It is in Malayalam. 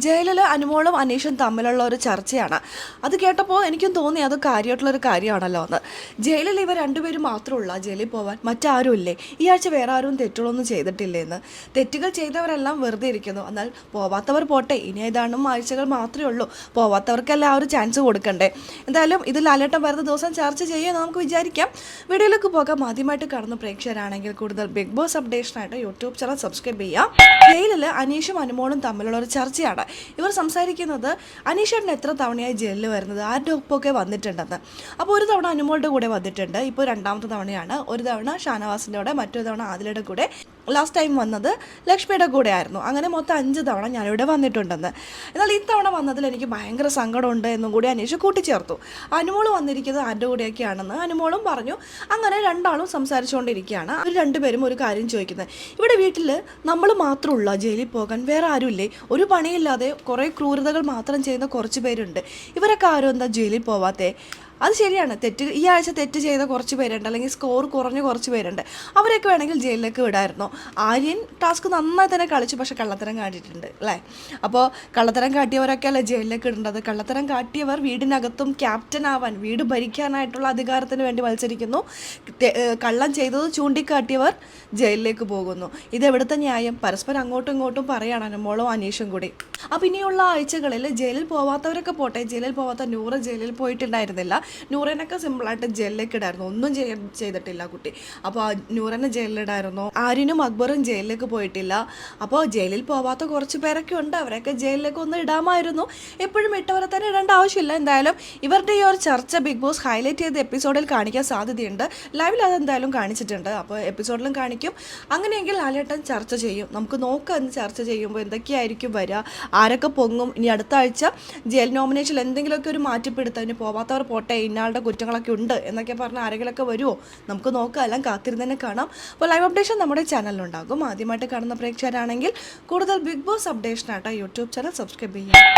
ജയിലിൽ അനുമോളും അനീഷും തമ്മിലുള്ള ഒരു ചർച്ചയാണ്. അത് കേട്ടപ്പോൾ എനിക്കും തോന്നി അത് കാര്യമായിട്ടുള്ളൊരു കാര്യമാണല്ലോ എന്ന്. ജയിലിൽ ഇവർ രണ്ടുപേരും മാത്രമുള്ള ജയിലിൽ പോവാൻ മറ്റാരും ഇല്ലേ ഈ ആഴ്ച വേറെ ആരും തെറ്റുകളൊന്നും ചെയ്തിട്ടില്ലേ എന്ന്. തെറ്റുകൾ ചെയ്തവരെല്ലാം വെറുതെ ഇരിക്കുന്നു. എന്നാൽ പോവാത്തവർ പോട്ടെ. ഇനി ഏതാണ്ടും ആഴ്ചകൾ മാത്രമേ ഉള്ളൂ. പോവാത്തവർക്കെല്ലാം ആ ഒരു ചാൻസ് കൊടുക്കണ്ടേ. എന്തായാലും ഇത് ലാലേട്ടം വരുന്ന ദിവസം ചർച്ച ചെയ്യുമെന്ന് നമുക്ക് വിചാരിക്കാം. വീഡിയോയിലേക്ക് പോകാം. ആദ്യമായിട്ട് കാണുന്ന പ്രേക്ഷകരാണെങ്കിൽ കൂടുതൽ ബിഗ് ബോസ് അപ്ഡേഷനായിട്ട് യൂട്യൂബ് ചാനൽ സബ്സ്ക്രൈബ് ചെയ്യാം. ജയിലിൽ അനീഷും അനുമോളും തമ്മിലുള്ള ഒരു ചർച്ചയാണ്. ഇവർ സംസാരിക്കുന്നത് അനീഷേട്ടൻ എത്ര തവണയായി ജയിലിൽ വരുന്നത്? ആരുടെ ഒപ്പമൊക്കെ വന്നിട്ടുണ്ടെന്ന്. അപ്പോൾ ഒരു തവണ അനുമോളുടെ കൂടെ വന്നിട്ടുണ്ട്. ഇപ്പോൾ രണ്ടാമത്തെ തവണയാണ്. ഒരു തവണ ഷാനവാസിന്റെ കൂടെ മറ്റൊരു തവണ ആദിലയുടെ കൂടെ. ലാസ്റ്റ് ടൈം വന്നത് ലക്ഷ്മിയുടെ കൂടെ ആയിരുന്നു. അങ്ങനെ മൊത്തം അഞ്ച് തവണ ഞാനിവിടെ വന്നിട്ടുണ്ടെന്ന്. എന്നാൽ ഇത്തവണ വന്നതിൽ എനിക്ക് ഭയങ്കര സങ്കടമുണ്ട് എന്നും കൂടി അനീഷ് കൂട്ടിച്ചേർത്തു. അനുമോൾ വന്നിരിക്കുന്നത് ആരുടെ കൂടെയൊക്കെയാണെന്ന് അനുമോളും പറഞ്ഞു. അങ്ങനെ രണ്ടാളും സംസാരിച്ചുകൊണ്ടിരിക്കുകയാണ്. അവർ രണ്ടുപേരും ഒരു കാര്യം ചോദിക്കുന്നത്. ഇവിടെ വീട്ടിൽ നമ്മൾ മാത്രമുള്ള? ജയിലിൽ പോകാൻ വേറെ ആരുമില്ലേ? ഒരു പണിയില്ലാതെ കുറേ ക്രൂരതകൾ മാത്രം ചെയ്യുന്ന കുറച്ച് പേരുണ്ട്. ഇവരൊക്കെ ആരും എന്താ ജയിലിൽ പോവാത്തേ? അത് ശരിയാണ്. തെറ്റ് ഈ ആഴ്ച തെറ്റ് ചെയ്ത കുറച്ച് പേരുണ്ട് അല്ലെങ്കിൽ സ്കോർ കുറഞ്ഞ കുറച്ച് പേരുണ്ട്. അവരൊക്കെ വേണമെങ്കിൽ ജയിലിലേക്ക് വിടായിരുന്നു. ആര്യൻ ടാസ്ക് നന്നായി തന്നെ കളിച്ചു പക്ഷെ കള്ളത്തരം കാട്ടിയിട്ടുണ്ട് അല്ലേ? അപ്പോൾ കള്ളത്തരം കാട്ടിയവരൊക്കെ അല്ലേ ജയിലിലേക്ക് ഇടേണ്ടത്? കള്ളത്തരം കാട്ടിയവർ വീടിനകത്തും ക്യാപ്റ്റൻ ആവാൻ വീട് ഭരിക്കാനായിട്ടുള്ള അധികാരത്തിന് വേണ്ടി മത്സരിക്കുന്നു. കള്ളം ചെയ്തത് ചൂണ്ടിക്കാട്ടിയവർ ജയിലിലേക്ക് പോകുന്നു. ഇതെവിടുത്തെ ന്യായം? പരസ്പരം അങ്ങോട്ടും ഇങ്ങോട്ടും പറയാണ് അനുമോളും അനീഷും കൂടി. അപ്പം ഇനിയുള്ള ആഴ്ചകളിൽ ജയിലിൽ പോവാത്തവരൊക്കെ പോട്ടെ? ജയിലിൽ പോവാത്ത നൂറ് ജയിലിൽ പോയിട്ടുണ്ടായിരുന്നില്ല. നൂറിനൊക്കെ സിമ്പിളായിട്ട് ജയിലിലേക്ക് ഇടായിരുന്നു. ഒന്നും ചെയ്തിട്ടില്ല കുട്ടി. അപ്പോൾ നൂറിനെ ജയിലിലിടായിരുന്നു. ആര്യനും അക്ബറും ജയിലിലേക്ക് പോയിട്ടില്ല. അപ്പോൾ ജയിലിൽ പോവാത്ത കുറച്ച് പേരൊക്കെ ഉണ്ട്. അവരൊക്കെ ജയിലിലേക്ക് ഒന്ന് ഇടാമായിരുന്നു. എപ്പോഴും ഇട്ടവരെ തന്നെ ഇടേണ്ട ആവശ്യമില്ല. എന്തായാലും ഇവരുടെ ഈ ഒരു ചർച്ച ബിഗ് ബോസ് ഹൈലൈറ്റ് ചെയ്ത എപ്പിസോഡിൽ കാണിക്കാൻ സാധ്യതയുണ്ട്. ലൈവിൽ അതെന്തായാലും കാണിച്ചിട്ടുണ്ട്. അപ്പോൾ എപ്പിസോഡിലും കാണിക്കും. അങ്ങനെയെങ്കിൽ ലാലേട്ടൻ ചർച്ച ചെയ്യും. നമുക്ക് നോക്കാം എന്ന് ചർച്ച ചെയ്യുമ്പോൾ എന്തൊക്കെയായിരിക്കും വരിക ആരൊക്കെ പൊങ്ങും? ഇനി അടുത്ത ആഴ്ച ജയിൽ നോമിനേഷനിൽ എന്തെങ്കിലുമൊക്കെ ഒരു മാറ്റിപ്പെടുത്തുക ഇനി പോവാത്തവർ പോട്ടെ ഇന്നാളുടെ കുറ്റങ്ങളൊക്കെ ഉണ്ട് എന്നൊക്കെ പറഞ്ഞ് ആരെങ്കിലുമൊക്കെ വരുമോ നമുക്ക് നോക്കാം. എല്ലാം കാത്തിരുന്ന് തന്നെ കാണാം. അപ്പോൾ ലൈവ് അപ്ഡേഷൻ നമ്മുടെ ചാനലിലുണ്ടാകും ആദ്യമായിട്ട് കാണുന്ന പ്രേക്ഷകരാണെങ്കിൽ കൂടുതൽ ബിഗ് ബോസ് അപ്ഡേഷനായിട്ട് യൂട്യൂബ് ചാനൽ സബ്സ്ക്രൈബ് ചെയ്യാം.